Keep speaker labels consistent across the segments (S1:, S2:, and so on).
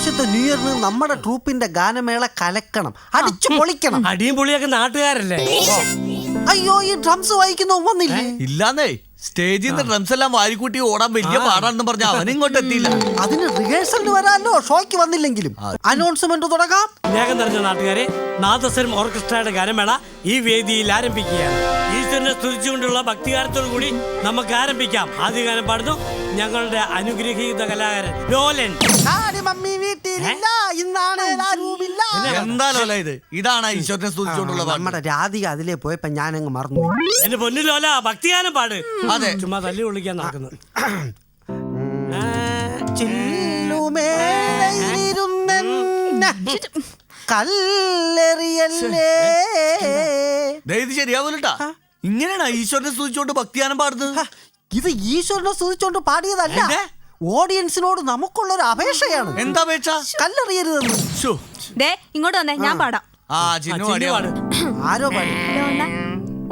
S1: ഇപ്രാവശ്യത്തെ ന്യൂ ഇയറിന് നമ്മുടെ ട്രൂപ്പിന്റെ ഗാനമേള കലക്കണം അടിച്ചു പൊളിക്കണം.
S2: അടിയും പൊളിയൊക്കെ നാട്ടുകാരല്ലേ?
S1: അയ്യോ ഈ ഡ്രംസ് വായിക്കുന്ന വന്നില്ലേ?
S3: ഇല്ലാന്നേ. സ്റ്റേജിൽ നിന്ന് ഡ്രംസ് എല്ലാം വാരിക്കൂട്ടി ഓടാൻ വലിയ പാടാണെന്ന് പറഞ്ഞ അവൻ ഇങ്ങോട്ട് എത്തിയില്ല.
S1: അതിന് റിഹേഴ്സലിന് വരാനോ? ഷോയ്ക്ക് വന്നില്ലെങ്കിലും. അനൗൺസ്മെന്റ് തുടങ്ങാം.
S2: വേഗം നിറഞ്ഞ നാട്ടുകാരെ നാദസ്വരം ഓർക്കസ്ട്രയുടെ ഗാനമേള ഈ വേദിയിൽ ആരംഭിക്കുകയാണ്. ഈശ്വരനെ സ്തുതിച്ചുകൊണ്ടുള്ള ഭക്തികാരത്തോടു കൂടി നമുക്ക് ആരംഭിക്കാം. ആദ്യ ഗാനം പാടുന്നു ഞങ്ങളുടെ അനുഗ്രഹീത കലാകാരൻ ലോലൻ.
S1: മമ്മി വീട്ടിലില്ല ഇന്നാണ് ആരുമില്ല
S3: എന്താ ലോല ഇത്? ഇതാണ് ഈശ്വരനെ സ്തുതിച്ചുകൊണ്ടുള്ള
S1: നമ്മുടെ രാധിക അതിലേ പോയപ്പോ ഞാനങ്ങ് മറന്നു
S2: എന്റെ പൊന്നു ലോല ഭക്തിഗാനം പാട്.
S3: അതെ.
S2: ചുമ്മാ തല്ലി വിളിക്കാൻ നടക്കുന്നത്.
S1: കല്ലെറിയല്ലേ?
S3: ദേ ഇത് ശരിയാവൂലട്ടാ. ഇങ്ങനെയാണ് ഈശ്വരനെ സൂചിച്ചോണ്ട് ഭക്തിയാനം പാടുന്നത്?
S1: ഇത് ഈശ്വരനെ സ്തുതിച്ചോണ്ട് പാടിയതല്ല.
S3: എന്തേ?
S1: ഓഡിയൻസിനോട് നമുക്കുള്ള ഒരു അപേക്ഷയാണ്.
S3: എന്താ അപേക്ഷ?
S1: കല്ലെറിയരുതെന്ന്.
S3: ശ്ശോ.
S4: ദേ ഇങ്ങോട്ട് വന്നേ ഞാൻ പാടാം.
S3: ആ ചിന്നു
S2: ചിന്നു
S1: ആരോ പാടി?
S4: ലോല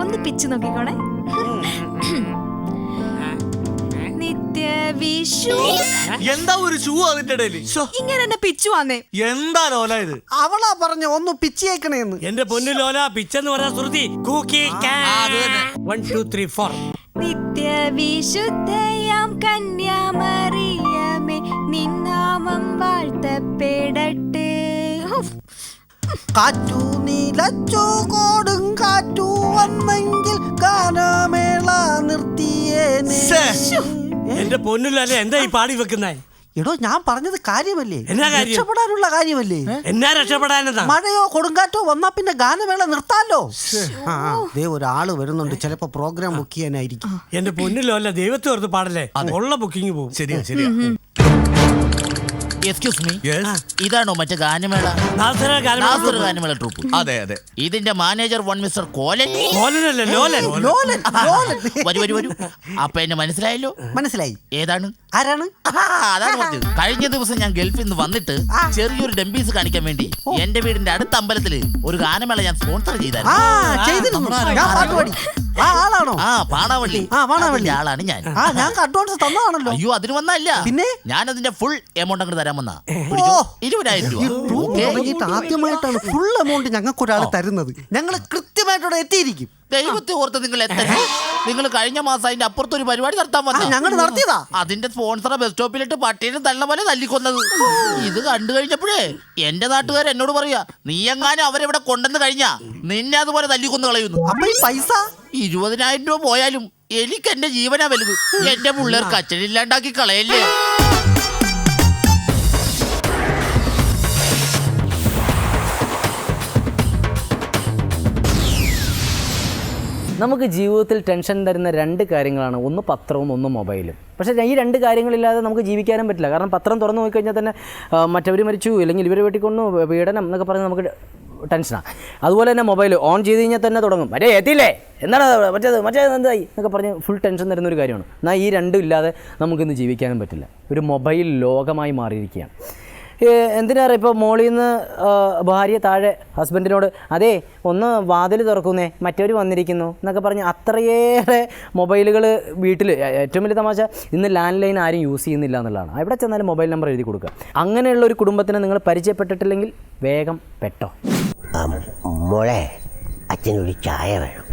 S4: ഒന്ന് പിച്ച് നോക്കിക്കോണേ. നിത്യ വിഷു
S3: എന്താ ഒരു ഷൂ അതിന്റെ ഇടയിൽ ശ്ശോ.
S4: ഇങ്ങനെ എന്നെ പിച്ചു വന്നേ
S3: എന്താ ലോല ഇത്
S1: അവളാ പറഞ്ഞ ഒന്ന് പിച്ചേക്കണേന്ന്
S2: എന്റെ പൊന്നു ലോല പിച്ചെന്ന് പറഞ്ഞ ശ്രുതി കൂക്കി. വൺ ടു ത്രീ ഫോർ
S4: നിത്യ വിശുദ്ധയാം കന്യാമറിയമേ നിന്നാമം വാഴ്ത്തപ്പെടട്ടെ ഉഫ്.
S1: കാറ്റു നീലച്ചു കോടും കാറ്റു വന്നെങ്കിൽ ഗാനമേള നിർത്തിയേനെ
S3: ശ്ശേ.
S2: എന്റെ പൊന്നില്ലല്ലേ എന്താ ഈ പാടി വെക്കുന്നേ?
S1: എടോ ഞാൻ പറഞ്ഞത് കാര്യമല്ലേ?
S2: എന്നാ കാര്യം?
S1: രക്ഷപ്പെടാനുള്ള കാര്യമല്ലേ?
S2: എന്നാ രക്ഷപ്പെടാനെന്നാ?
S1: മഴയോ കൊടുങ്കാറ്റോ വന്നാ പിന്നെ ഗാനമേള നിർത്താലോ? ആ, ദേ ഒരാൾ വരുന്നുണ്ട്. ചിലപ്പോ പ്രോഗ്രാം ബുക്ക് ചെയ്യാനായിരിക്കും.
S2: എന്റെ പൊന്നിലോ അല്ല ദൈവത്തെ ഓർത്ത് പാടല്ലേ ഉള്ള ബുക്കിംഗ് പോകും
S3: ശരിയാ ശരിയാ.
S5: Excuse me
S3: Yes.
S5: ഇതാണോ മറ്റേ ഗാനമേള?
S2: നാസറ ഗാനം
S5: നാസർ ഗാനമേള ട്രൂപ്പ്
S3: അതെ അതെ.
S5: ഇതിന്റെ മാനേജർ വൺ മിസ്റ്റർ കോലൻ.
S2: ലോലനല്ലേ ലോലൻ?
S1: ലോലൻ. ലോലൻ
S5: വരൂ വരൂ വരൂ. അപ്പൊ എന്നെ മനസ്സിലായല്ലോ?
S1: മനസ്സിലായി.
S5: ഏതാണ്?
S1: ആരാണ്?
S5: അതാണ് പറഞ്ഞത്. കഴിഞ്ഞ ദിവസം ഞാൻ ഗൾഫിൽ നിന്ന് വന്നിട്ട് ചെറിയൊരു ഡംബീസ് കാണിക്കാൻ വേണ്ടി എന്റെ വീടിന്റെ അടുത്ത അമ്പലത്തിൽ ഒരു ഗാനമേള ഞാൻ സ്പോൺസർ
S1: ആ
S5: ചെയ്തായിരുന്നു
S1: ചെയ്തിരുന്നു ഞാൻ പാട്ട് പാടി ആ ആളാണോ?
S5: ആ പാണാവള്ളി.
S1: ആ, പാണാവള്ളി.
S5: അതിന്റെ ആളാണ് ഞാൻ.
S1: ആ ഞാൻ അഡ്വാൻസ് തന്നതാണല്ലോ.
S5: അയ്യോ അതിന് വന്നല്ല
S1: പിന്നെ?
S5: ഞാൻ അതിന്റെ ഫുൾ എമൗണ്ട് അങ്ങോട്ട് തരാൻ വന്ന
S1: ഓ.
S5: ഇരുപതിനായിരം രൂപ.
S1: Troupe
S5: okay?
S1: തുടങ്ങിയിട്ട് ആദ്യമായിട്ടാണ് ഫുൾ എമൗണ്ട് ഞങ്ങൾക്ക് ഒരാൾ തരുന്നത്. ഞങ്ങൾ കൃത്യമായിട്ടവിടെ എത്തിയിരിക്കും.
S5: ദൈവത്തെ ഓർത്ത് നിങ്ങൾ എത്തണം നിങ്ങൾ കഴിഞ്ഞ മാസം അതിന്റെ അപ്പുറത്ത് ഒരു പരിപാടി നടത്താൻ
S1: ആ
S5: വന്ന
S1: ഞങ്ങൾ നടത്തിയതാ.
S5: അതിന്റെ സ്പോൺസറെ ബസ് സ്റ്റോപ്പിലിട്ട് പട്ടീനെ തള്ള പോലെ തല്ലിക്കൊന്നത്. ഇത് കണ്ടു കഴിഞ്ഞപ്പോഴേ എന്റെ നാട്ടുകാർ എന്നോട് പറയാ നീ എങ്ങാനും അവരെവിടെ കൊണ്ടെന്ന് കഴിഞ്ഞാ നിന്നെ അതുപോലെ തല്ലിക്കൊന്ന് കളയുന്നു.
S1: അപ്പൊ ഈ പൈസ?
S5: ഇരുപതിനായിരം രൂപ പോയാലും എനിക്ക് എന്റെ ജീവനാ വലുത്. എന്റെ പിള്ളേർക്ക് അച്ഛനില്ലാണ്ടാക്കി കളയല്ലേ?
S6: നമുക്ക് ജീവിതത്തിൽ ടെൻഷൻ തരുന്ന രണ്ട് കാര്യങ്ങളാണ്. ഒന്ന് പത്രവും ഒന്ന് മൊബൈലും പക്ഷേ ഈ രണ്ട് കാര്യങ്ങളില്ലാതെ നമുക്ക് ജീവിക്കാനും പറ്റില്ല. കാരണം പത്രം തുറന്നു നോക്കിക്കഴിഞ്ഞാൽ തന്നെ മറ്റവർ മരിച്ചു അല്ലെങ്കിൽ ഇവർ വെട്ടിക്കൊന്നു പീഡനം എന്നൊക്കെ പറഞ്ഞ് നമുക്ക് ടെൻഷനാണ് അതുപോലെ തന്നെ മൊബൈൽ ഓൺ ചെയ്ത് കഴിഞ്ഞാൽ തന്നെ തുടങ്ങും. മറ്റേ എത്തിയില്ലേ? എന്താണ് മറ്റേത് മറ്റേത് എന്തായി? എന്നൊക്കെ പറഞ്ഞ് ഫുൾ ടെൻഷൻ തരുന്ന ഒരു കാര്യമാണ്. എന്നാൽ ഈ രണ്ടും ഇല്ലാതെ നമുക്കിന്ന് ജീവിക്കാനും പറ്റില്ല. ഒരു മൊബൈൽ ലോകമായി മാറിയിരിക്കുകയാണ്. ഏ, എന്തിനാ അറിയാം? ഇപ്പോൾ മോളിൽ നിന്ന് ഭാര്യ താഴെ ഹസ്ബൻഡിനോട് അതെ ഒന്ന് വാതിൽ തുറക്കുന്നേ മറ്റവർ വന്നിരിക്കുന്നു എന്നൊക്കെ പറഞ്ഞ് അത്രയേറെ മൊബൈലുകൾ വീട്ടിൽ ഏറ്റവും വലിയ തമാശ ഇന്ന് ലാൻഡ് ലൈൻ ആരും യൂസ് ചെയ്യുന്നില്ല എന്നുള്ളതാണ്. എവിടെ ചെന്നാലും മൊബൈൽ നമ്പർ എഴുതി കൊടുക്കുക. അങ്ങനെയുള്ള ഒരു കുടുംബത്തിനെ നിങ്ങൾ പരിചയപ്പെട്ടിട്ടില്ലെങ്കിൽ വേഗം പെട്ടോ.
S7: മോളെ അച്ഛനൊരു ചായ വേണം.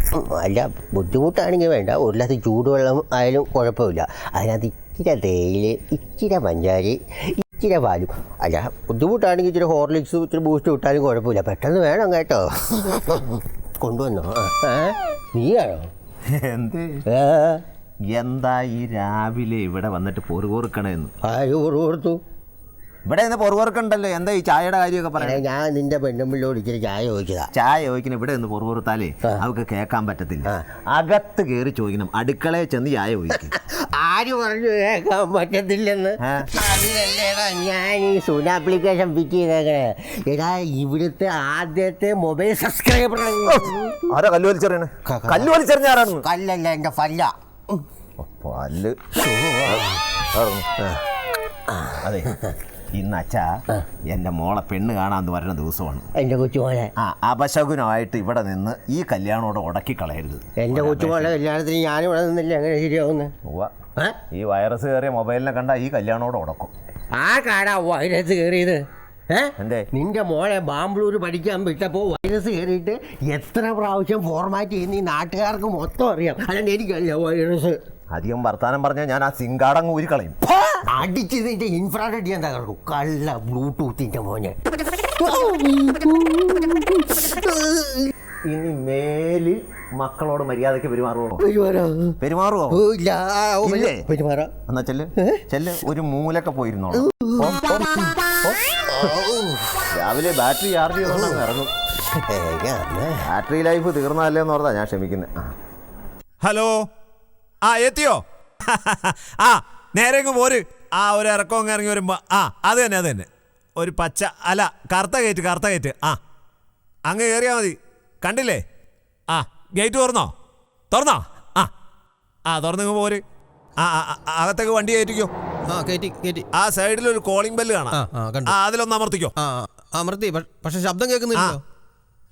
S7: അല്ല ബുദ്ധിമുട്ടാണെങ്കിൽ വേണ്ട. ഒരു ചൂടുവെള്ളം ആയാലും കുഴപ്പമില്ല. അതിനകത്ത് ഇച്ചിരി തേയില ഇച്ചിരി പഞ്ചാരി ഇച്ചിരി പാലും അല്ല ബുദ്ധിമുട്ടാണെങ്കിൽ ഇച്ചിരി ഹോർലിക്സ് ഇച്ചിരി ബൂസ്റ്റ് വിട്ടാലും കുഴപ്പമില്ല. പെട്ടെന്ന് വേണം കേട്ടോ. കൊണ്ടുവന്നോ? ആ? നീയാണോ?
S8: എന്ത്? എന്താ ഈ രാവിലെ ഇവിടെ വന്നിട്ട് പൊറുകൊറുക്കണെന്ന്
S7: ആര് കുറു കൊടുത്തു
S8: ഇവിടെ നിന്ന് പൊറുകൊറുക്കണ്ടല്ലോ എന്താ ഈ ചായയുടെ കാര്യമൊക്കെ പറയാം
S7: ഞാൻ നിന്റെ പെണ്ണുമ്പിള്ളോട് ഇച്ചിരി ചായ ചോദിച്ചതാ.
S8: ചായ ചോദിക്കണം. ഇവിടെ നിന്ന് പൊറുകൊറുത്താലേ
S7: ആ.
S8: അവർക്ക് കേൾക്കാൻ പറ്റത്തില്ല. അകത്ത് കയറി ചോദിക്കണം. അടുക്കളയിൽ ചെന്ന് ചായ ചോദിക്കും.
S7: ആര് പറഞ്ഞു കേൾക്കാൻ പറ്റത്തില്ലെന്ന്. അതിലല്ലേടാ ഞാൻ ഈ സൂന ആപ്ലിക്കേഷൻ ഫിറ്റ് ചെയ്തേക്കണേ. എടാ ഇവിടുത്തെ ആദ്യത്തെ മൊബൈൽ സബ്സ്ക്രൈബർ
S8: ആരാ കല്ല് വലിച്ചെറിയണേ?
S7: ക- ക-
S8: കല്ല് വലിച്ചെറിഞ്ഞ ആരാണ്
S7: കല്ലല്ല എന്റെ ഫല്ല.
S8: പല്ല്. അതെ. ഇന്ന് അച്ഛാ എന്റെ മോളെ പെണ്ണ് കാണാൻ വരുന്ന ദിവസമാണ്.
S7: എന്റെ കൊച്ചുമോനെ.
S8: ആ അപശകുനമായിട്ട് ഇവിടെ നിന്ന് ഈ കല്യാണോടെ ഉടക്കി കളയരുത്
S7: എന്റെ കൊച്ചുമോളെ കല്യാണത്തിന് ഞാനിവിടെ നിന്നില്ല. എങ്ങനെ ശരിയാവുന്ന?
S8: ഉവ്വ.
S7: ഏ?
S8: ഈ വൈറസ് കയറിയ മൊബൈലിനെ കണ്ട ഈ കല്യാണോടെ ഉടക്കും.
S7: ആ കാടാ വൈറസ് കയറിയത്? ഏ?
S8: എന്തേ?
S7: നിന്റെ മോളെ ബാംഗ്ലൂർ പഠിക്കാൻ വിട്ടപ്പോൾ വൈറസ് കയറിയിട്ട് എത്ര പ്രാവശ്യം ഫോർമാറ്റ് ചെയ്യുന്ന ഈ നാട്ടുകാർക്ക് മൊത്തം അറിയാം. അല്ലാണ്ട് എനിക്കറിയാം വൈറസ്.
S8: അധികം വർത്താനം പറഞ്ഞാൽ ഞാൻ ആ സിങ്കാടങ്ങ് ഊരിക്കളയും. കളയും
S7: അടിച്ച് നിന്റെ ഇൻഫ്രാറെഡ് ഞാൻ തകർക്കും കള്ള ബ്ലൂടൂത്തിന്റെ മോനെ.
S8: ഇനി മേൽ മക്കളോട് മര്യാദയ്ക്ക് പെരുമാറുവോ?
S7: പെരുമാറുമോ
S8: പെരുമാറുവോ?
S7: ഓ, ഇല്ല. പെരുമാറാ.
S8: എന്നാ ചെല്ല്. ചെല്ല് ഒരു മൂലൊക്കെ പോയിരുന്നോ. രാവിലെ ബാറ്ററി ചാർജ് ചെയ്തോണ്ട് ഇറങ്ങും. ബാറ്ററി ലൈഫ് തീർന്നല്ലേ എന്ന് പറഞ്ഞാ ഞാൻ ക്ഷമിക്കുന്നത്
S9: ഹലോ? ആ എത്തിയോ? ആ നേരെ പോര്. ആ ഒരു ഇറക്കം അങ്ങ് ഇറങ്ങി വരുമ്പോൾ ആ അത് തന്നെ അത് തന്നെ. ഒരു പച്ച അല്ല കറുത്ത ഗേറ്റ് കറുത്ത ഗേറ്റ് ആ. അങ്ങ് കയറിയാൽ മതി. കണ്ടില്ലേ? ആ ഗേറ്റ് തുറന്നോ? തുറന്നോ? ആ. ആ തുറന്നിങ്ങ് പോര്. ആ അകത്തേക്ക് വണ്ടി കയറ്റിക്കോ.
S10: ആ കയറ്റി കയറ്റി
S9: ആ സൈഡിൽ ഒരു കോളിംഗ് ബെല്ല് കാണാം. അതിലൊന്ന് അമർത്തിക്കോ.
S10: ആ അമർത്തി പക്ഷെ ശബ്ദം കേൾക്കുന്നില്ല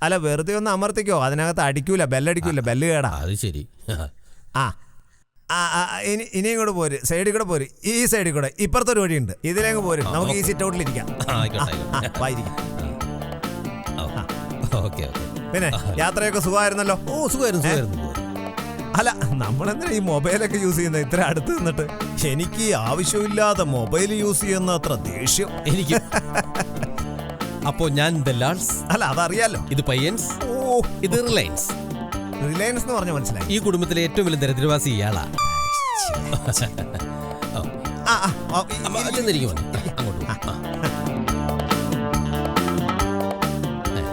S9: അല്ല വെറുതെ ഒന്ന് അമർത്തിക്കോ. അതിനകത്ത് അടിക്കൂല ബെല്ലടിക്കൂല ബെല്ല് കേടാ.
S10: അത് ശരി.
S9: ആ, ഇനി കൂടെ പോര്. സൈഡിൽ കൂടെ പോര്. ഈ സൈഡിൽ കൂടെ. ഇപ്പുറത്തൊരു വഴിയുണ്ട്. ഇതിലേക്ക് പോര്. നമുക്ക് ഈ സിറ്റ് ഔട്ടിൽ ഇരിക്കാം. പിന്നെ യാത്രയൊക്കെ സുഖമായിരുന്നല്ലോ?
S10: ഓ സുഖമായിരുന്നു സുഖമായിരുന്നു.
S9: അല്ല നമ്മളെന്തിനാ ഈ മൊബൈലൊക്കെ യൂസ് ചെയ്യുന്നത് ഇത്ര അടുത്ത് നിന്നിട്ട്. എനിക്ക് ആവശ്യമില്ലാതെ മൊബൈൽ യൂസ് ചെയ്യുന്ന അത്ര ദേഷ്യം.
S10: എനിക്ക്. അപ്പോ ഞാൻ ദലാൾസ്
S9: അല്ല അതറിയാലോ.
S10: ഇത് പയ്യൻസ്.
S9: ഓ.
S10: ഇത് റിലയൻസ്.
S9: റിലയൻസ് എന്ന് പറഞ്ഞ മനസ്സിലായി.
S10: ഈ കുടുംബത്തിലെ ഏറ്റവും വലിയ ദരിദ്രവാസി ഇയാളാ.
S9: ആ, ആ, ആ, ഈ-
S10: അമ്മ, ചെന്നിരിക്കും മോനെ. അങ്ങോട്ട് പോ. ആ.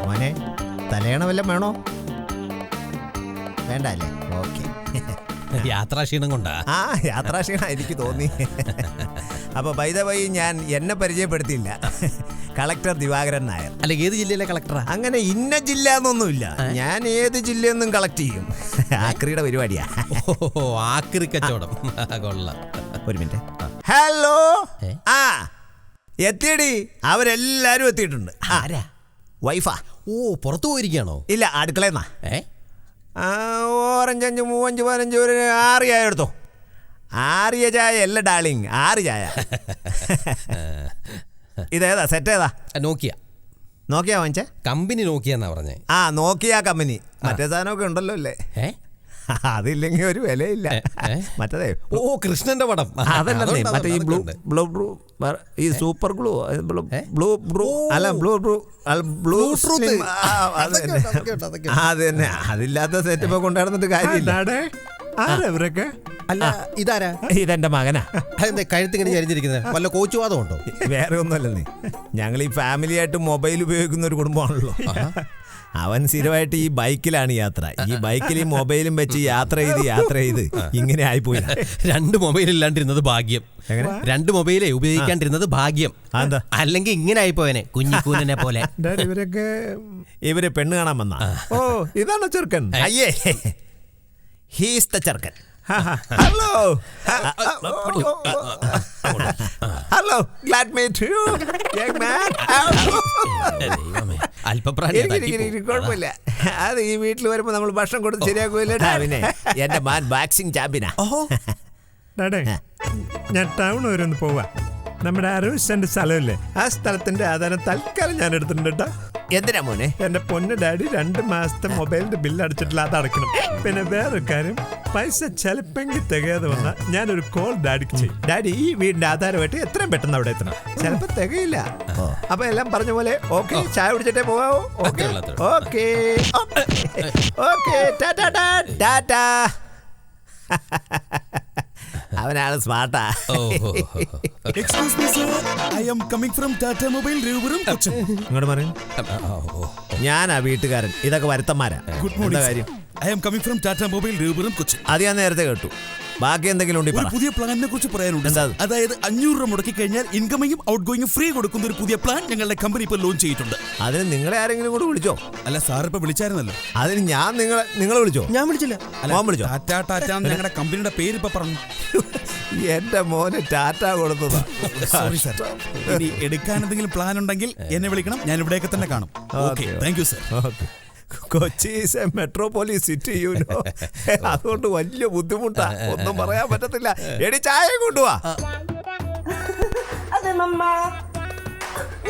S9: മോനെ തലയണ വല്ലതും വേണോ? വേണ്ട അല്ലേ ഓക്കെ.
S10: യാത്രാക്ഷീണം കൊണ്ടാ.
S9: ആ യാത്രാക്ഷീണ എനിക്ക് തോന്നി. അപ്പോൾ ബൈദ വൈ ഞാൻ എന്നെ പരിചയപ്പെടുത്തിയില്ല. കളക്ടർ ദിവാകരൻ നായർ.
S10: അല്ല ഏത് ജില്ലയിലെ കളക്ടറാ?
S9: അങ്ങനെ ഇന്ന ജില്ല എന്നൊന്നുമില്ല ഞാൻ ഏത് ജില്ലയെന്നും കളക്ട് ചെയ്യും. ആക്രിയുടെ പരിപാടിയാ.
S10: ഓ ആക്രി കച്ചവടം. കൊള്ളാം.
S9: ഒരു മിനിറ്റ്. ഹലോ? ആ എത്തിയടി. അവരെല്ലാരും എത്തിയിട്ടുണ്ട്.
S10: ആരാ?
S9: വൈഫാ.
S10: ഓ പുറത്തു പോയിരിക്കുകയാണോ?
S9: ഇല്ല അടുക്കളയെന്നാ
S10: ഏ?
S9: ആ, ഓറഞ്ച് അഞ്ച് മൂവഞ്ച് പതിനഞ്ച് ഒരു ആറ് ചായ എടുത്തോ. ആറിയ ചായ അല്ല ഡാർലിങ് ആറ് ചായ. ഇതേതാ? സെറ്റ് ഏതാ?
S10: നോക്കിയ.
S9: നോക്കിയാ വാങ്ങിച്ചേ?
S10: കമ്പനി നോക്കിയെന്നാ പറഞ്ഞേ.
S9: ആ നോക്കിയ കമ്പനി. മറ്റേ സാധനമൊക്കെ ഉണ്ടല്ലോ അല്ലേ? അതില്ലെങ്കിൽ ഒരു വിലയില്ല. മറ്റേ?
S10: ഓ കൃഷ്ണന്റെ പടം.
S9: അതല്ലേ മറ്റേ ഈ ബ്ലൂ ബ്ലൂ ബ്ലൂ ഈ സൂപ്പർ ഗ്ലൂ ബ്ലൂ? ബ്ലൂ അല്ല ബ്ലൂ ബ്ലൂ ബ്ലൂ അത് തന്നെ. അതില്ലാത്ത സെറ്റപ്പ് കൊണ്ടുവന്നിട്ട് കാര്യമില്ല.
S1: ഇവരൊക്കെ
S10: അല്ല ഇതാരാ?
S9: ഇതെന്റെ മകനാ.
S10: അതെന്താ കഴുത്തിങ്ങനെ ചരിഞ്ഞിരിക്കുന്നത്? വല്ല കോച്ചുവാദം ഉണ്ടോ
S9: വേറെ ഒന്നുമല്ലേ ഞങ്ങൾ ഈ ഫാമിലി ആയിട്ട് മൊബൈൽ ഉപയോഗിക്കുന്ന ഒരു കുടുംബമാണല്ലോ. അവൻ സ്ഥിരമായിട്ട് ഈ ബൈക്കിലാണ് യാത്ര. ഈ ബൈക്കിൽ ഈ മൊബൈലും വെച്ച് യാത്ര ചെയ്ത് യാത്ര ചെയ്ത് ഇങ്ങനെ ആയിപ്പോയി.
S10: രണ്ട് മൊബൈൽ ഇല്ലാണ്ടിരുന്നത് ഭാഗ്യം.
S9: എങ്ങനെ?
S10: രണ്ട് മൊബൈലേ ഉപയോഗിക്കാണ്ടിരുന്നത് ഭാഗ്യം? അല്ലെങ്കിൽ ഇങ്ങനെ ആയിപ്പോയനെ കുഞ്ഞിക്കൂനെ പോലെ.
S9: ഇവരൊക്കെ ഇവർ പെണ്ണ് കാണാൻ വന്ന? ഓ ഇതാണ് ചെറുക്കൻ. അയ്യേ. ഹീസ് ദ ചെറുക്കൻ. Hello hello glad meet you young man. കുഴപ്പമില്ല. അത് ഈ വീട്ടിൽ വരുമ്പോ നമ്മൾ ഭക്ഷണം കൊടുത്ത് ശരിയാക്കൂല്ലേ പിന്നെ എന്റെ മാൻ ബാക്സിംഗ് ചാമ്പ്യനാ.
S11: ഡാഡേ ഞാൻ ടൗൺ വരെ ഒന്ന് പോവാ. നമ്മുടെ സെന്റ് സ്ഥലമില്ലേ? ആ സ്ഥലത്തിന്റെ ആധാരം തൽക്കാലം ഞാൻ എടുത്തിട്ടുണ്ട് കേട്ടോ.
S9: എന്തിനാ മോനെ?
S11: എന്റെ പൊന്ന് ഡാഡി രണ്ട് മാസത്തെ മൊബൈലിന്റെ ബില്ല് അടച്ചിട്ടില്ല അത് അടയ്ക്കണം. പിന്നെ വേറെ കാര്യം പൈസ ചിലപ്പെങ്കിൽ തികയാതെ വന്നാൽ ഞാനൊരു കോൾ ഡാഡിക്ക് ചെയ്യും. ഡാഡി ഈ വീടിന്റെ ആധാരമായിട്ട് എത്രയും പെട്ടെന്ന് അവിടെ എത്തണം. ചിലപ്പോ തികയില്ല. അപ്പൊ എല്ലാം പറഞ്ഞ പോലെ ഓക്കെ ചായ കുടിച്ചിട്ടേ പോവാവോ? Okay. Okay.
S9: Okay. Tata tata അവനാണ് സ്മാർട്ടാ.
S3: Excuse me sir I am coming from Tata mobile രൂപരും Cochin
S9: ഇങ്ങോട്ട് പറയും. ഞാനാ വീട്ടുകാരൻ. ഇതൊക്കെ വരുത്തന്മാരാ.
S3: ഗുഡ് മോർണിംഗ്
S9: കാര്യം?
S3: I am coming from Tata mobile രൂപരും Cochin
S9: അത് ഞാൻ നേരത്തെ കേട്ടു. ബാക്കി എന്തെങ്കിലും ഉണ്ടെങ്കിൽ
S3: ഒരു
S9: പറ.
S3: പുതിയ പ്ലാനിനെ കുറിച്ച് പറയാനുണ്ട്.
S9: എന്താ അത്?
S3: അതായത് അഞ്ഞൂറ് രൂപ മുടക്കി കഴിഞ്ഞാൽ ഇൻകമിങ്ങും ഔട്ട് ഗോയിങ്ങും ഫ്രീ കൊടുക്കുന്ന ഒരു പുതിയ പ്ലാൻ ഞങ്ങളുടെ കമ്പനി ഇപ്പോൾ ലോഞ്ച് ചെയ്തിട്ടുണ്ട്.
S9: അതിന് നിങ്ങളെ ആരെങ്കിലും കൂടെ വിളിച്ചോ?
S3: അല്ല സാർ ഇപ്പൊ വിളിച്ചായിരുന്നല്ലോ.
S9: അതിന് ഞാൻ നിങ്ങളെ നിങ്ങളെ വിളിച്ചോ?
S10: ഞാൻ വിളിച്ചില്ല.
S9: മോൻ വിളിച്ചോ?
S3: ടാറ്റ ടാറ്റ എന്ന് ഞങ്ങളുടെ കമ്പനിയുടെ പേര് ഇപ്പൊ പറഞ്ഞു.
S9: എന്റെ മോനെ ടാറ്റ കൊടുത്തതാ.
S3: സോറി സാർ ഇനി എടുക്കാൻ എന്തെങ്കിലും പ്ലാൻ ഉണ്ടെങ്കിൽ എന്നെ വിളിക്കണം. ഞാൻ ഇവിടെയൊക്കെ തന്നെ കാണും. Okay thank you sir
S9: okay Kochi is a metropolis city you know അതുകൊണ്ട് വലിയ ബുദ്ധിമുട്ടാ. ഒന്നും പറയാൻ പറ്റത്തില്ല. എടി ചായ കൊണ്ടുവാ.
S12: അതെ മമ്മ.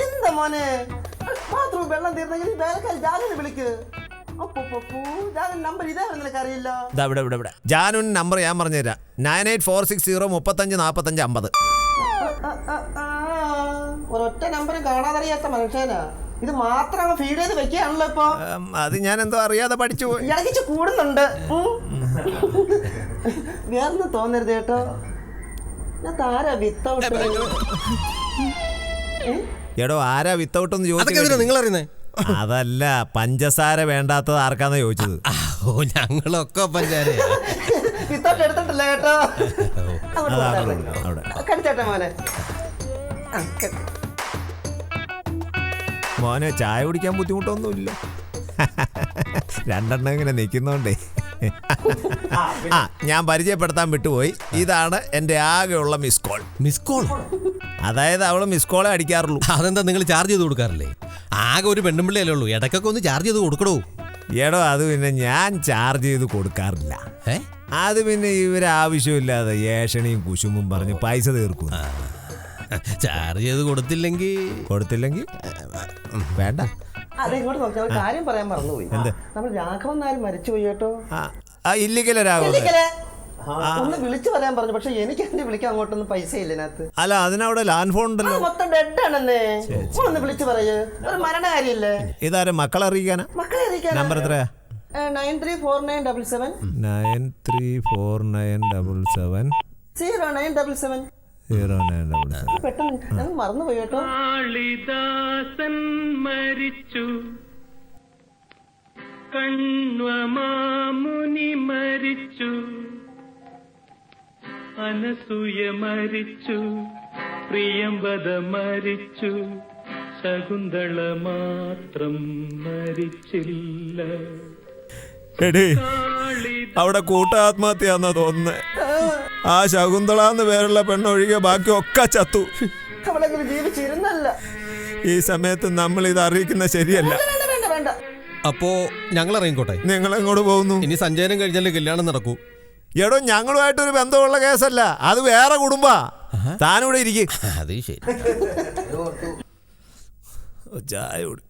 S12: എന്താ മോനെ? ബാത്റൂം വെള്ളം തീർന്നെങ്കിൽ വേലക്കാരി ജാലിനെ വിളിക്ക്. നമ്പർ
S9: ജാനുൻ നമ്പർ ഞാൻ പറഞ്ഞുതരാം. Nine eight four six zero മുപ്പത്തഞ്ച് നാപ്പത്തഞ്ച് അമ്പത്
S12: ഒരൊറ്റ നമ്പറും കാണാതറിയാത്ത മനുഷ്യനാ. ഇത് മാത്രം ഫീഡ് ചെയ്ത് വെക്കുകയാണല്ലോ ഇപ്പൊ.
S9: അത് ഞാൻ എന്തോ അറിയാതെ പഠിച്ചു പോയി.
S12: ഇടയ്ക്ക് കൂടുന്നുണ്ട്. വേറൊന്നും തോന്നരുത് കേട്ടോ. ഞാൻ താരാ വിത്തൗട്ട്
S9: എടോ ആരാ വിത്തൗട്ട്
S10: എന്തിനാ
S9: ചോദിച്ചു
S10: നിങ്ങൾ അറിയുന്നേ
S9: അതല്ല പഞ്ചസാര വേണ്ടാത്തത് ആർക്കാന്ന് ചോദിച്ചത്?
S10: ഓ ഞങ്ങളൊക്കെ പഞ്ചാര
S12: വിത്തൗട്ട് എടുത്തിട്ടില്ല കേട്ടോ.
S9: അവിടെ
S12: കടിച്ചേട്ടെ മോനെ.
S9: മോനെ ചായ കുടിക്കാൻ ബുദ്ധിമുട്ടൊന്നുമില്ല. രണ്ടെണ്ണം ഇങ്ങനെ നിൽക്കുന്നോണ്ടേ. ആ ഞാൻ പരിചയപ്പെടുത്താൻ വിട്ടുപോയി. ഇതാണ് എന്റെ ആകെയുള്ള മിസ് കോൾ
S10: മിസ് കോൾ
S9: അതായത് അവൾ മിസ് കോളെ അടിക്കാറുള്ളൂ.
S10: അതെന്താ നിങ്ങൾ ചാർജ് ചെയ്ത് കൊടുക്കാറില്ലേ? ആകെ ഒരു പെണ്ണുമ്പിള്ളയല്ലേ ഉള്ളൂ. ഇടയ്ക്കൊക്കെ ഒന്ന് ചാർജ് ചെയ്ത് കൊടുക്കണോ
S9: എടോ അത് പിന്നെ ഞാൻ ചാർജ് ചെയ്ത് കൊടുക്കാറില്ല. അത് പിന്നെ ഇവരാവശ്യമില്ലാതെ ഏഷണിയും കുശുമ്പും പറഞ്ഞ് പൈസ തീർക്കും.
S10: ചാർജ് ചെയ്ത് കൊടുത്തില്ലെങ്കിൽ
S9: കൊടുത്തില്ലെങ്കിൽ വേണ്ട.
S12: അതെ ഇങ്ങോട്ട് നോക്കിയാൽ കാര്യം പറയാൻ മറന്നുപോയി. നമ്മൾ രാഘവൻ നായർ മരിച്ചുപോയി കേട്ടോ. ഇല്ലിക്കലെ? ഒന്ന് വിളിച്ചു പറയാൻ പറഞ്ഞു. പക്ഷെ എനിക്ക് എന്റെ വിളിക്കാൻ അങ്ങോട്ടൊന്നും പൈസ ഇല്ല ഇതിനകത്ത്.
S9: അല്ല അതിനവിടെ ലാൻഡ് ഫോൺ ഉണ്ടല്ലോ.
S12: മൊത്തം ഡെഡ് ആണെന്നേ. ഒന്ന് വിളിച്ചു പറയൂ. ഒരു മരണകാര്യല്ലേ
S9: ഇതാരും മക്കളെ അറിയിക്കാനാ?
S12: മക്കളെ അറിയിക്കാൻ
S9: നമ്പർ എത്രയാ?
S12: Nine three four nine double seven
S9: nine three four nine double seven
S12: zero nine double seven പെട്ടെന്ന്. മറന്നുപോയി കേട്ടോ.
S2: കാളിദാസൻ മരിച്ചു. കണ്വമാമുനി മരിച്ചു. അനസൂയ മരിച്ചു. പ്രിയംബദ മരിച്ചു. ശകുന്തള മാത്രം മരിച്ചില്ല.
S9: എടീ അവിടെ കൂട്ടാത്മഹത്യ എന്നാ തോന്നുന്നേ ആ ശകുന്തള എന്ന് പേരുള്ള പെണ്ണൊഴികെ ബാക്കി ഒക്കെ ചത്തു ഈ സമയത്ത് നമ്മൾ ഇത് അറിയിക്കുന്ന ശരിയല്ല
S10: അപ്പോ ഞങ്ങൾ ഇറങ്ങിക്കോട്ടെ
S9: നിങ്ങൾ എങ്ങോട്ട് പോകുന്നു
S10: ഇനി സഞ്ചയനം കഴിഞ്ഞാലേ കല്യാണം നടക്കൂ
S9: എടോ ഞങ്ങളുമായിട്ട് ഒരു ബന്ധമുള്ള കേസല്ല അത് വേറെ കുടുംബ താനിവിടെ ഇരിക്കും
S10: അത് ശരി
S9: ചായ കുടി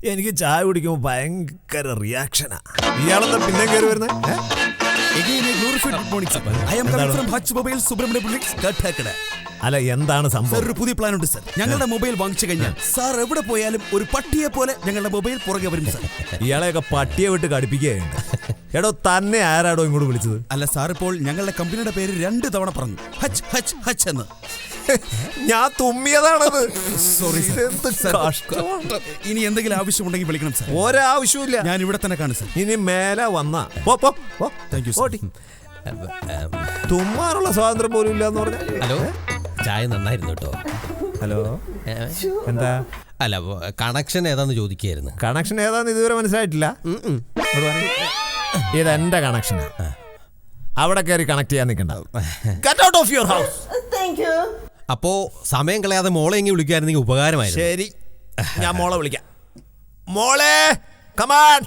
S9: എനിക്ക് ചായ കുടിക്കുമ്പോൾ ഭയങ്കര റിയാക്ഷനാ ഇയാളെന്താ പിന്നെ കയറി വരുന്നത് അല്ല എന്താണ് സംഭവം?
S13: ഒരു പുതിയ പ്ലാൻ ഉണ്ട് സർ ഞങ്ങളുടെ മൊബൈൽ വാങ്ങിച്ചു കഴിഞ്ഞാൽ സാർ എവിടെ പോയാലും ഒരു പട്ടിയെ പോലെ ഞങ്ങളുടെ മൊബൈൽ പുറകെ വരും സർ
S9: ഇയാളെയൊക്കെ പട്ടിയെ വിട്ട് കടിപ്പിക്കുകയുണ്ട് എടോ തന്നെ ആരാടോ ഇങ്ങോട്ട് വിളിച്ചത്?
S13: അല്ല സാർ ഇപ്പോൾ ഞങ്ങളുടെ കമ്പനിയുടെ പേര് രണ്ട് തവണ പറഞ്ഞു. ഹച്ച് ഹച്ച് ഹച്ച് എന്ന്.
S9: ഞാൻ തുമ്മിയതാണത്.
S13: സോറി ഇനി എന്തെങ്കിലും ആവശ്യമുണ്ടെങ്കിൽ വിളിക്കണം സാർ
S9: ഒരാവശ്യമില്ല
S13: ഞാൻ ഇവിടെ തന്നെ കാണും സാർ
S9: ഇനി മേലെ വന്ന. പോ പോ പോ.
S13: താങ്ക് യു
S9: ഓടി. തുമ്മാനുള്ള സ്വാതന്ത്ര്യം പോലും ഇല്ല എന്ന് പറഞ്ഞാൽ
S10: ഹലോ ചായ നന്നായിരുന്നു കേട്ടോ.
S9: ഹലോ. എന്താ?
S10: അല്ല കണക്ഷൻ ഏതാന്ന് ചോദിക്കായിരുന്നു.
S9: കണക്ഷൻ ഏതാന്ന് ഇതുവരെ മനസ്സിലായിട്ടില്ല. ഇത് എന്റെ ഇതെന്റെ കണക്ഷനാ അവിടെ കയറി കണക്ട് ചെയ്യാൻ നിൽക്കണ്ട. Get out of your house
S12: thank you
S10: അപ്പോ സമയം കളയാതെ മോളെ എങ്കിൽ വിളിക്കായിരുന്നെങ്കിൽ ഉപകാരമായിരുന്നു.
S9: ശരി. ഞാൻ മോളെ വിളിക്കാം. മോളെ കമാൻ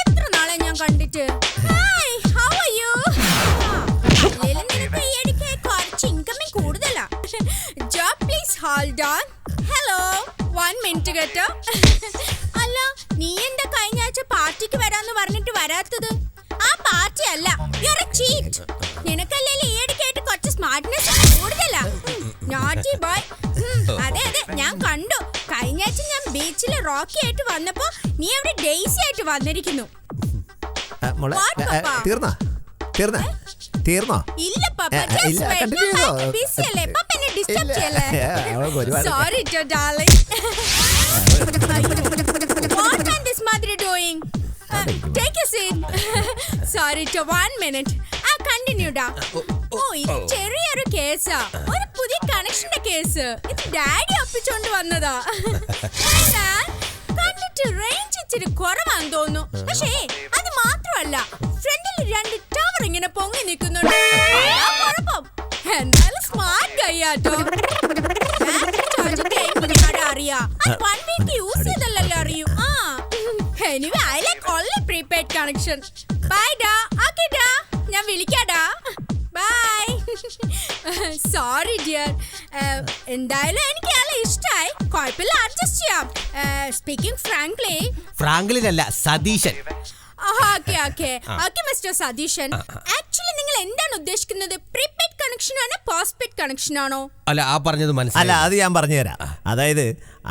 S4: എത്ര നാളെ ഞാൻ കണ്ടിട്ട്? ഹായ് ഹൗ ആർ യു അല്ലേലും നിനക്ക് ഈ ഇടയ്ക്ക് കുറച്ച് ഇൻകമിങ് കൂടുതലാ. Job please hold on hello one minute കേട്ടോ. അല്ല നീ എന്താ കഴിഞ്ഞ ആഴ്ച പാർട്ടിക്ക് വരാന്ന് പറഞ്ഞിട്ട് വരാത്തത്? ആ പാർട്ടി അല്ല ചീറ്റ് സ്മാർട്ട്നെസ് കൂടുതലാ. നോട്ടി ബോയ് അതെ അതെ ഞാൻ കണ്ടു. കഴിഞ്ഞ ആഴ്ച ഞാൻ ബീച്ചിൽ റോക്കി ആയിട്ട് വന്നപ്പോ നീ അവിടെ ഡെയ്സി ആയിട്ട് വന്നിരിക്കുന്നു.
S9: മോളെ
S4: What,
S9: ഏ? തീർന്നോ? തീർന്നോ? തീർന്നോ?
S4: ഇല്ല പപ്പ
S9: ഏ, ഏ, ഇല്ല, continue ചെയ്തോ.
S4: ബിസി അല്ലേ? പപ്പ എന്നെ ഡിസ്റ്റർബ്
S9: ഇല്ല.
S4: ചെയ്യല്ലേ?
S9: ഏ, അവൾക്ക് ഒരുപാട്
S4: sorry to darling what are this mother doing take a seat sorry to one minute ആ കണ്ടിന്യൂ ഡാ. ഓ ഇത് ചെറിയൊരു കേസാ. ഒരു പുതിയ കണക്ഷന്റെ കേസ്. ഇത് ഡാഡി ഒപ്പിച്ചോണ്ട് വന്നതാ? കണ്ടിട്ട് റേഞ്ച് ഇച്ചിരി കുറവാന്ന് തോന്നുന്നു. പക്ഷേ അത് മാത്രമല്ല ഫ്രണ്ടിൽ രണ്ട് ടവർ ഇങ്ങനെ പൊങ്ങി നിൽക്കുന്നുണ്ട്. എന്തായാലും സ്മാർട്ട് എങ്ങനെയാണ് അറിയാ. വീക്ക് യൂസ് ചെയ്തല്ലോ അറിയൂ. ആ. Anyway I like only prepaid connection bye ഡാ. ഓക്കേ ഡാ. ഞാൻ വിളിക്കാടാ ബൈ സോറി ഡിയർ എന്തായാലും എനിക്ക് നല്ല ഇഷ്ടമായി കുഴപ്പമില്ല അഡ്ജസ്റ്റ് ചെയ്യാം. സ്പീക്കിംഗ് ഫ്രാങ്ക്ലി
S10: അല്ല Satheeshan.
S4: Okay okay okay mister Satheeshan. Actually നിങ്ങൾ എന്താണ് ഉദ്ദേശിക്കുന്നത്? പ്രീപെയ്ഡ് കണക്ഷൻ ആണോ? പാസ്പെറ്റ് കണക്ഷൻ ആണോ?
S10: അല്ല ആ പറഞ്ഞത്
S9: അല്ല അത് ഞാൻ പറഞ്ഞുതരാം. അതായത്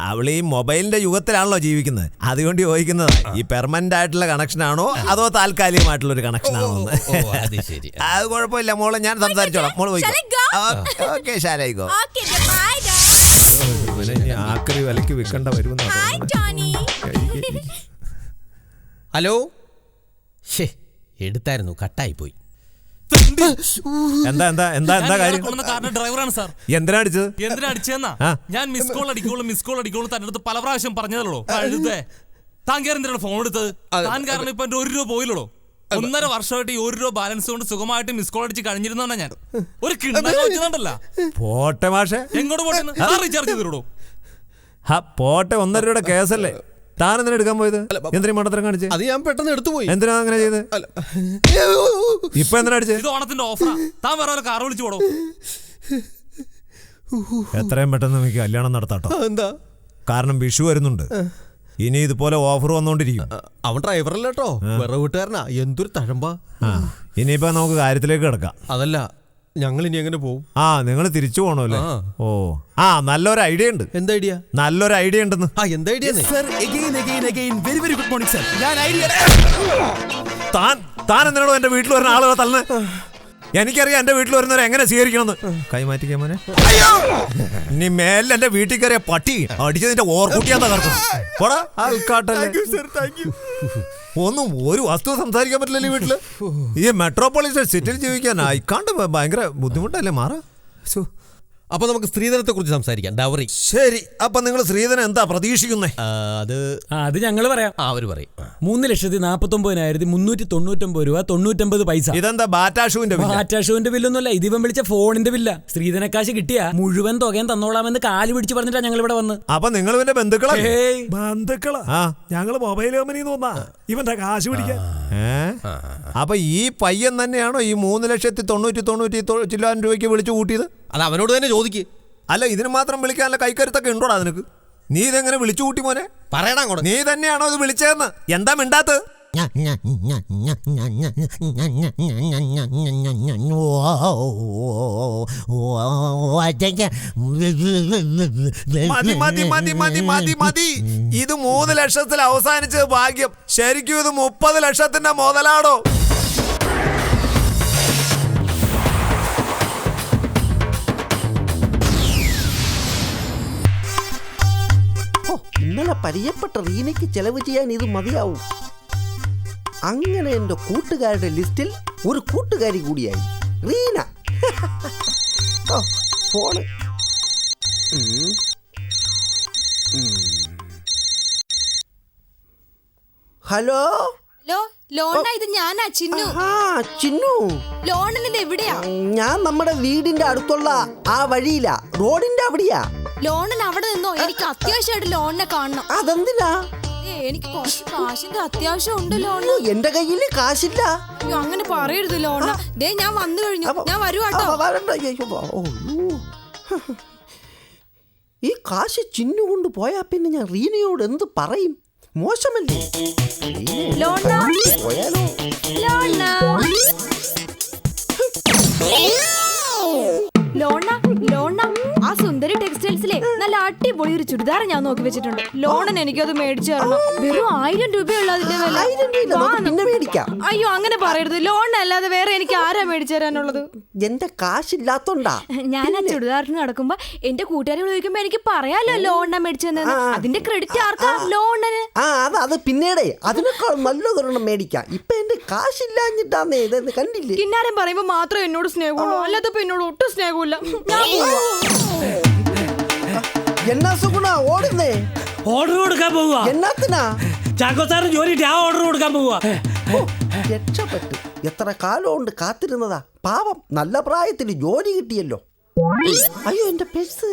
S9: അവൾ ഈ മൊബൈലിന്റെ യുഗത്തിലാണല്ലോ ജീവിക്കുന്നത്. അതുകൊണ്ട് ചോദിക്കുന്നത് ഈ പെർമനന്റ് ആയിട്ടുള്ള കണക്ഷൻ ആണോ അതോ താൽക്കാലികമായിട്ടുള്ള ഒരു കണക്ഷൻ ആണോ എന്ന്?
S10: ഓ, അത് ശരി.
S9: അത് കുഴപ്പമില്ല മോളെ ഞാൻ സംസാരിച്ചോളാം. മോൾ
S4: Shall I go?
S9: പോയിക്കോ ഓക്കെ ശാലായിക്കോ
S4: ഓക്കെ ബൈ ഡാ
S9: ആക്രി വിലക്ക് വിൽക്കണ്ട
S4: ടോണി
S10: ഹലോ ഷേ എടുത്തായിരുന്നു കട്ടായി പോയി
S9: എന്താ എന്താ എന്താ എന്താ കാര്യം?
S14: ഡ്രൈവറാണ് സാർ.
S9: എന്തിനാ അടിച്ചത്?
S14: എന്തിനാ അടിച്ചെന്നാ ഞാൻ മിസ് കോൾ അടിക്കുള്ളൂ മിസ് കോൾ അടിക്കുള്ളൂ തന്റെ അടുത്ത് പല പ്രാവശ്യം പറഞ്ഞതല്ലോ. കഴുതേ താൻ കയറി എന്തിനാണ് ഫോൺ എടുത്തത്? താൻ കാരണം ഇപ്പൊ എന്റെ ഒരു രൂപ പോയില്ലല്ലോ ഒന്നര വർഷമായിട്ട് ഈ ഒരു രൂപ ബാലൻസ് കൊണ്ട് സുഖമായിട്ട് മിസ് കോൾ അടിച്ച് കഴിഞ്ഞിരുന്നാ ഞാൻ. ഒരു കിണ്ണുണ്ടല്ല
S9: പോട്ടെ മാഷെ.
S14: എങ്ങോട്ട് പോട്ടെ റീചാർജ് ചെയ്തിടോ
S9: ഹാ പോട്ടെ ഒന്നര രൂപയുടെ കേസല്ലേ? താൻ എന്തിനാ എടുക്കാൻ പോയത്? എന്തിനാ മണ്ടത്തരം കാണിച്ചേ?
S10: അത് ഞാൻ പെട്ടെന്ന് എടുത്തു പോയി
S9: എന്തിനാ അങ്ങനെ ചെയ്ത്? ഇപ്പൊ എന്തിനാ അടിച്ചേ?
S14: ഇത് ഓണത്തിന്റെ ഓഫറാ താൻ വേറെ കാർ വിളിച്ചു പോടോ.
S9: എത്രയും പെട്ടെന്ന് നമുക്ക് കല്യാണം നടത്താട്ടോ
S10: എന്താ
S9: കാരണം വിഷു വരുന്നുണ്ട്. ഇനി ഇതുപോലെ ഓഫർ വന്നോണ്ടിരിക്കും.
S10: അവൻ ഡ്രൈവറല്ലോ കേട്ടോ വേറെ വീട്ടുകാരനാ. എന്തൊരു തഴമ്പാ.
S9: ഇനിയിപ്പോ നമുക്ക് കാര്യത്തിലേക്ക് കിടക്കാം.
S10: അതല്ല ഞങ്ങൾ ഇനി എങ്ങനെ പോകും
S9: ആ നിങ്ങൾ തിരിച്ചു പോണല്ലേ. ഓ. ആ നല്ലൊരു ഐഡിയ ഉണ്ട്.
S10: എന്താ ഐഡിയ?
S9: നല്ലൊരു ഐഡിയ ഉണ്ടെന്ന്.
S10: ആ എന്താ idea
S13: sir again again again very very good morning sir ഞാൻ ഐഡിയ
S9: താൻ താൻ എന്തിനാണോ എന്റെ വീട്ടിൽ വരുന്ന ആളുകളെ തള്ളു എനിക്കറിയാം എന്റെ വീട്ടിൽ വരുന്നവരെ എങ്ങനെ സ്വീകരിക്കണമെന്ന്. കൈമാറ്റിക്കാൻ മോനെ. ഇനി മേലെ എന്റെ വീട്ടിൽ കയറിയ പട്ടി അടിച്ചതിന്റെ ഓർക്കുട്ടിയാ തകർക്കും പോടാ. ആൾക്കാട്ടല്ലേ ഒന്നും ഒരു വസ്തു സംസാരിക്കാൻ പറ്റില്ലല്ലോ ഈ വീട്ടിൽ. ഈ മെട്രോപോളിറ്റൻ സിറ്റിയിൽ ജീവിക്കാൻ അയക്കാണ്ട് ഭയങ്കര ബുദ്ധിമുട്ടല്ലേ മാറാ.
S10: അപ്പൊ നമുക്ക് സ്ത്രീധനത്തെ കുറിച്ച് സംസാരിക്കാം. ഡവറി.
S9: ശരി അപ്പൊ നിങ്ങൾ സ്ത്രീധനം എന്താ പ്രതീക്ഷിക്കുന്നേ?
S10: അത്
S15: അത് ഞങ്ങൾ പറയാം.
S10: ആ അവർ പറയും.
S15: മൂന്ന് ലക്ഷത്തി നാപ്പത്തി ഒമ്പതിനായിരത്തി മുന്നൂറ്റി തൊണ്ണൂറ്റൊമ്പത് രൂപ തൊണ്ണൂറ്റൊമ്പത് പൈസ.
S9: ഇതെന്താ ബാറ്റാഷുവിന്റെ
S15: ബാറ്റാഷുവിന്റെ ബില്ലൊന്നുമല്ല ഇതിവൻ വിളിച്ച ഫോണിന്റെ ബില്ല സ്ത്രീധനക്കാശ് കിട്ടിയ മുഴുവൻ തുകയും തന്നോളാമെന്ന് കാൽ പിടിച്ച് പറഞ്ഞിട്ടാ ഞങ്ങൾ ഇവിടെ വന്ന്.
S9: അപ്പൊ നിങ്ങൾ ഇവന്റെ ബന്ധുക്കളെ
S11: ബന്ധുക്കള?
S9: ഞങ്ങൾ
S11: ഞങ്ങൾ മൊബൈൽ കമ്പനി തോന്നാ ഇവന്റെ കാശ് പിടിക്കാൻ.
S9: അപ്പൊ ഈ പയ്യൻ തന്നെയാണോ ഈ മൂന്ന് ലക്ഷത്തി തൊണ്ണൂറ്റി തൊണ്ണൂറ്റി ചില്ലാൻ രൂപയ്ക്ക് വിളിച്ചു കൂട്ടിയത്?
S10: അത് അവനോട് തന്നെ ചോദിക്ക്.
S9: അല്ല ഇതിന് മാത്രം വിളിക്കാനുള്ള കൈക്കരുത്തൊക്കെ ഉണ്ടോടാ നിനക്ക്? നീ ഇതെങ്ങനെ വിളിച്ചു കൂട്ടി മോനെ?
S10: പറയടാ അങ്ങോട്ട്.
S9: നീ തന്നെയാണോ ഇത് വിളിച്ചതെന്ന്? എന്താ മിണ്ടാത്തത്? മതി മതി മതി മതി മതി മതി. ഇത് മൂന്ന് ലക്ഷത്തിൽ അവസാനിച്ചത് ഭാഗ്യം. ശരിക്കും ഇത് മുപ്പത് ലക്ഷത്തിന്റെ മുതലാടോ?
S1: ഇന്നലെ പരിചയപ്പെട്ട റീനയ്ക്ക് ചെലവ് ചെയ്യാൻ ഇത് മതിയാവും. അങ്ങനെ എന്റെ കൂട്ടുകാരുടെ ലിസ്റ്റിൽ ഒരു കൂട്ടുകാരി കൂടിയായി. റീന. ഓ ഫോണ്. ഹലോ?
S4: ഹലോ ലോണാ ഇത് ഞാനാ ചിന്നു.
S1: ആ ചിന്നു.
S4: നിന്നെ എവിടെയാ?
S1: ഞാൻ നമ്മുടെ വീടിന്റെ അടുത്തുള്ള ആ വഴിയിലാ. റോഡിന്റെ അവിടെയാ.
S4: ലോണൻ അവിടെ നിന്നോ? എനിക്ക് അത്യാവശ്യമായിട്ട് ലോണിനെ കാണണം.
S1: അതെന്തിനാ?
S4: എനിക്ക് കുറച്ച് കാശിന്റെ അത്യാവശ്യം ഉണ്ട് ലോണ്
S1: അയ്യോ, എന്റെ കയ്യിൽ കാശില്ല.
S4: അയ്യോ, അങ്ങനെ പറയരുത് ലോണ ദേ ഞാൻ വന്നു കഴിഞ്ഞു.
S1: അപ്പൊ-
S4: ഞാൻ വരുവാട്ടോ
S1: അപ്പൊ വരണ്ട, അയ്യോ, ഓ, അയ്യോ. ഈ കാശ് ചിന്നു കൊണ്ട് പോയാ പിന്നെ ഞാൻ റീനയോട് എന്ത് പറയും? മോശമല്ലേ? റീന പോയാലോ?
S4: അടിപൊളി ഒരു ചുരിദാർ ഞാൻ നോക്കി വെച്ചിട്ടുണ്ട്. ലോണൻ എനിക്കത് മേടിച്ചു തരണം. വെറും ആയിരം രൂപയുള്ള അതിന്റെ വില.
S1: ആയിരം രൂപയില്ല, നമുക്ക്
S4: വാ,
S1: പിന്നെ മേടിക്കാം.
S4: അയ്യോ അങ്ങനെ പറയരുത്. ലോൺ അല്ലാതെ വേറെ എനിക്ക് ആരാ മേടിച്ചു തരാനുള്ളത്?
S1: എന്റെ കാശില്ലാത്തോണ്ടാ.
S4: ഞാൻ ആ ചുരിദാറിന് നടക്കുമ്പോ എന്റെ കൂട്ടുകാരെ ചോദിക്കുമ്പോ എനിക്ക് പറയാലോ ലോണിനെ മേടിച്ചു തന്നെ അതിന്റെ ക്രെഡിറ്റ് ആർക്കാ ലോണിന്?
S1: ആ അത് അത് പിന്നീടേ അതിനേക്കാൾ നല്ലതൊരെണ്ണം മേടിക്കാം. ഇപ്പൊ എന്റെ കാശില്ലാഞ്ഞിട്ടാന്നേ കണ്ടില്ലേ?
S4: കിന്നാരം പറയുമ്പോ മാത്രം എന്നോട് സ്നേഹമുള്ളൂ. അല്ലാത്തപ്പോ എന്നോട് ഒട്ടും സ്നേഹമില്ല ഞാൻ പോവാ.
S1: എന്നാ സുഗുണ ഓടുന്നേ?
S2: ഓർഡർ കൊടുക്കാൻ പോവുക.
S1: എന്നാത്തിനാ?
S2: ചാക്കോ സാറിന് ജോലി ആ ഓർഡർ കൊടുക്കാൻ പോവുക.
S1: ഓ, രക്ഷപ്പെട്ടു. എത്ര കാലം കൊണ്ട് കാത്തിരുന്നതാ. പാവം നല്ല പ്രായത്തിൽ ജോലി കിട്ടിയല്ലോ. അയ്യോ എന്റെ പേഴ്സ്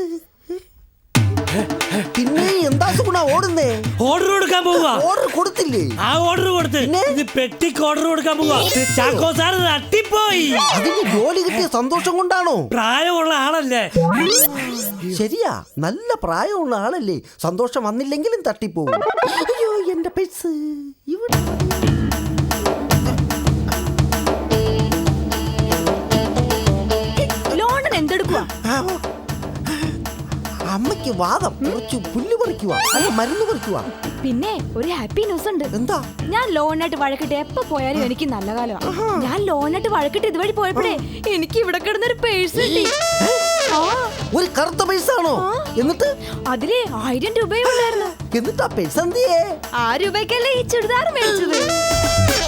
S1: പിന്നെ എന്താ സുഗുണ ഓടുന്നേ?
S2: ഓർഡർ കൊടുക്കാൻ പോവാ
S1: ഓർഡർ കൊടുത്തില്ലേ?
S2: ആ ഓർഡർ കൊടുത്ത് ഇത് പെട്ടിക്ക് ഓർഡർ കൊടുക്കാൻ പോവാ ചാക്കോ സാർ തട്ടിപ്പോയി
S1: അതിന് ജോലി കിട്ടിയ സന്തോഷം കൊണ്ടാണോ?
S2: പ്രായമുള്ള ആളല്ലേ.
S1: ശരിയാ. നല്ല പ്രായമുള്ള ആളല്ലേ. സന്തോഷം വന്നില്ലെങ്കിലും തട്ടിപ്പോവും. അയ്യോ എന്റെ പൈസ ഇവിടെ.
S4: ലോണ്ടൻ എന്തെടുക്കുക
S1: അമ്മയ്ക്ക് വാദം കുറച്ച് പുല്ല് പറിക്കുക അല്ല മരുന്ന് പറിക്കുക
S16: പിന്നെ ഒരു ഹാപ്പി ന്യൂസ് ഉണ്ട്.
S1: എന്താ?
S16: ഞാൻ ലോണായിട്ട് വഴക്കിട്ട് എപ്പോ പോയാലും എനിക്ക് നല്ല കാലമാണ് ഞാൻ ലോണായിട്ട് വഴക്കിട്ട് ഇതുവഴി പോയപ്പോഴേ എനിക്ക് ഇവിടെ കിടന്ന ഒരു പേഴ്സ്
S1: ഒരു കറുത്ത പൈസ ആണോ? എന്നിട്ട്?
S16: അതിൽ ആയിരം രൂപയുണ്ടായിരുന്നു
S1: എന്നിട്ട് ആ പൈസ എന്തിയേ?
S16: ആ രൂപയ്ക്കല്ലേ ഈ ചുരിദാർ മേടിച്ചത്?